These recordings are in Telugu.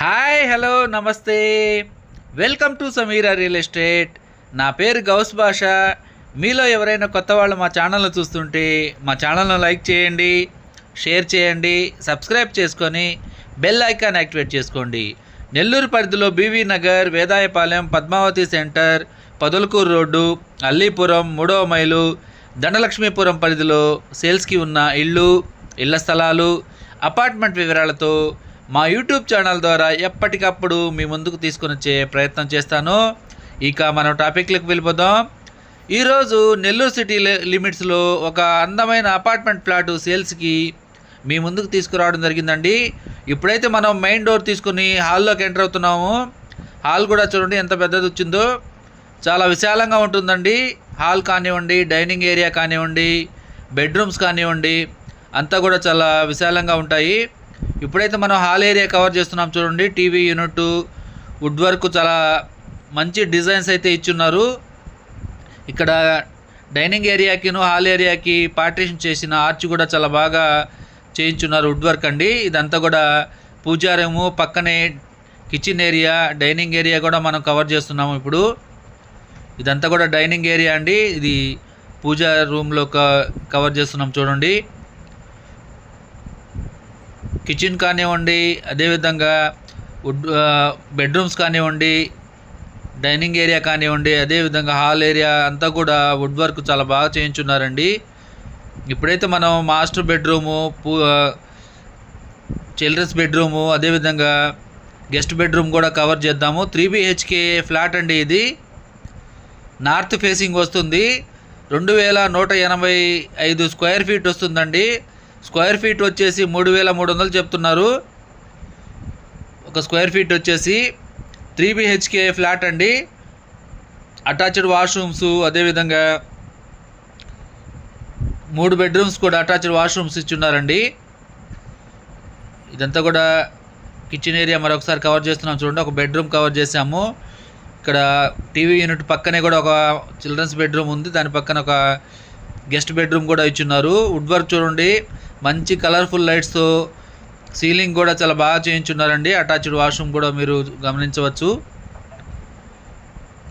హాయ్ హలో నమస్తే. Welcome to Sameera real estate నా పేరు గౌస్ భాష. మీలో ఎవరైనా కొత్త వాళ్ళు మా ఛానల్ను చూస్తుంటే మా ఛానల్ను లైక్ చేయండి షేర్ చేయండి సబ్స్క్రైబ్ చేసుకొని బెల్ ఐకాన్ యాక్టివేట్ చేసుకోండి. నెల్లూరు పరిధిలో BV Nagar Vedayapalem Padmavathi centre Podalakur road Allipuram మూడవ మైలు దండలక్ష్మీపురం పరిధిలో సేల్స్కి ఉన్న ఇళ్ళు ఇళ్ళ స్థలాలు అపార్ట్మెంట్ వివరాలతో మా యూట్యూబ్ ఛానల్ ద్వారా ఎప్పటికప్పుడు మీ ముందుకు తీసుకొని వచ్చే ప్రయత్నం చేస్తాను. ఇక మనం టాపిక్లకు వెళ్ళిపోదాం. ఈరోజు నెల్లూరు సిటీ లి- లిమిట్స్లో ఒక అందమైన అపార్ట్మెంట్ ప్లాటు సేల్స్కి మీ ముందుకు తీసుకురావడం జరిగిందండి. ఇప్పుడైతే మనం మెయిన్ డోర్ తీసుకుని హాల్లోకి ఎంటర్ అవుతున్నాము. హాల్ కూడా చూడండి ఎంత పెద్దది వచ్చిందో. చాలా విశాలంగా ఉంటుందండి. హాల్ కానివ్వండి డైనింగ్ ఏరియా కానివ్వండి బెడ్రూమ్స్ కానివ్వండి అంతా కూడా చాలా విశాలంగా ఉంటాయి. ఇప్పుడైతే మనం హాల్ ఏరియా కవర్ చేస్తున్నాం చూడండి. టీవీ యూనిట్ వుడ్ వర్క్ చాలా మంచి డిజైన్స్ అయితే ఇచ్చున్నారు. ఇక్కడ డైనింగ్ ఏరియాకిను హాల్ ఏరియాకి పార్టీషన్ చేసిన ఆర్చ్ కూడా చాలా బాగా చేయించున్నారు వుడ్ వర్క్ అండి. ఇదంతా కూడా పూజా రూము పక్కనే కిచెన్ ఏరియా డైనింగ్ ఏరియా కూడా మనం కవర్ చేస్తున్నాము ఇప్పుడు. ఇదంతా కూడా డైనింగ్ ఏరియా అండి. ఇది పూజా రూమ్లో కవర్ చేస్తున్నాం చూడండి. కిచెన్ కానివ్వండి అదేవిధంగా వుడ్ బెడ్రూమ్స్ కానివ్వండి డైనింగ్ ఏరియా కానివ్వండి అదేవిధంగా హాల్ ఏరియా అంతా కూడా వుడ్ వర్క్ చాలా బాగా చేయించున్నారండి. ఇప్పుడైతే మనం మాస్టర్ బెడ్రూము పూ చిల్డ్రన్స్ బెడ్రూము అదేవిధంగా గెస్ట్ బెడ్రూమ్ కూడా కవర్ చేద్దాము. త్రీ బిహెచ్కే ఫ్లాట్ అండి ఇది. నార్త్ ఫేసింగ్ వస్తుంది. రెండు వేల నూట ఎనభై ఐదు స్క్వేర్ ఫీట్ వస్తుందండి. స్క్వేర్ ఫీట్ వచ్చేసి మూడు వేల మూడు వందలు చెప్తున్నారు. ఒక స్క్వేర్ ఫీట్ వచ్చేసి త్రీ బిహెచ్కే ఫ్లాట్ అండి. అటాచ్డ్ వాష్రూమ్స్ అదేవిధంగా మూడు బెడ్రూమ్స్ కూడా అటాచ్డ్ వాష్రూమ్స్ ఇచ్చున్నారండి. ఇదంతా కూడా కిచెన్ ఏరియా మరొకసారి కవర్ చేస్తున్నాం. చూడండి ఒక బెడ్రూమ్ కవర్ చేసాము ఇక్కడ టీవీ యూనిట్ పక్కనే కూడా ఒక చిల్డ్రన్స్ బెడ్రూమ్ ఉంది. దాని పక్కన ఒక గెస్ట్ బెడ్రూమ్ కూడా ఇచ్చున్నారు. వుడ్ వర్క్ చూడండి మంచి కలర్ఫుల్ లైట్స్తో సీలింగ్ కూడా చాలా బాగా చేయించున్నారండి. అటాచ్డ్ వాష్రూమ్ కూడా మీరు గమనించవచ్చు.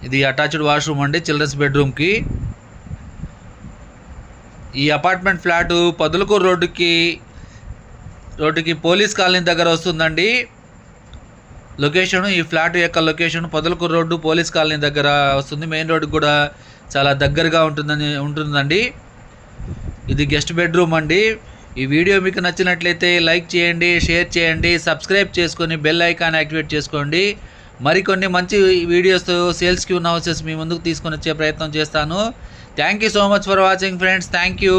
ఇది అటాచ్డ్ వాష్రూమ్ అండి చిల్డ్రన్స్ బెడ్రూమ్కి ఈ అపార్ట్మెంట్ ఫ్లాటు పదులకూరు రోడ్డుకి రోడ్డుకి పోలీస్ కాలనీ దగ్గర వస్తుందండి. లొకేషన్ ఈ ఫ్లాట్ యొక్క location Podalakur road police colony దగ్గర వస్తుంది. మెయిన్ రోడ్డు కూడా చాలా దగ్గరగా ఉంటుందని ఉంటుందండి. ఇది గెస్ట్ బెడ్రూమ్ అండి. ఈ వీడియో మీకు నచ్చినట్లయితే లైక్ చేయండి షేర్ చేయండి సబ్స్క్రైబ్ చేసుకొని బెల్ ఐకాన్ యాక్టివేట్ చేసుకోండి. మరికొన్ని మంచి వీడియోస్ సేల్స్కి ఉన్న హౌసెస్ మీ ముందుకు తీసుకొని వచ్చే ప్రయత్నం చేస్తాను. Thank you so much for watching friends thank you